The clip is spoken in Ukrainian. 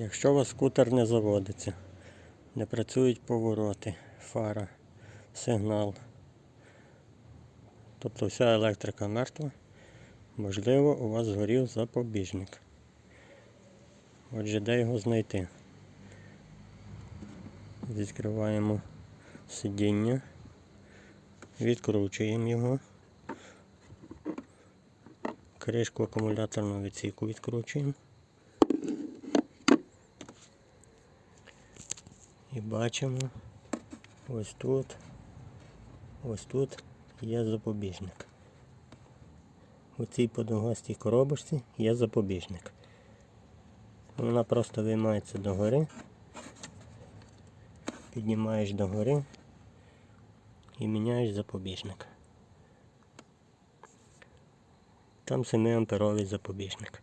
Якщо у вас скутер не заводиться, не працюють повороти, фара, сигнал, тобто вся електрика мертва, можливо, у вас згорів запобіжник. Отже, де його знайти? Відкриваємо сидіння, відкручуємо його, кришку акумуляторного відсіку відкручуємо. І бачимо, ось тут, ось тут є запобіжник. У цій подовгастій коробочці є запобіжник. Вона просто виймається догори, піднімаєш догори і міняєш запобіжник. Там 7 амперовий запобіжник.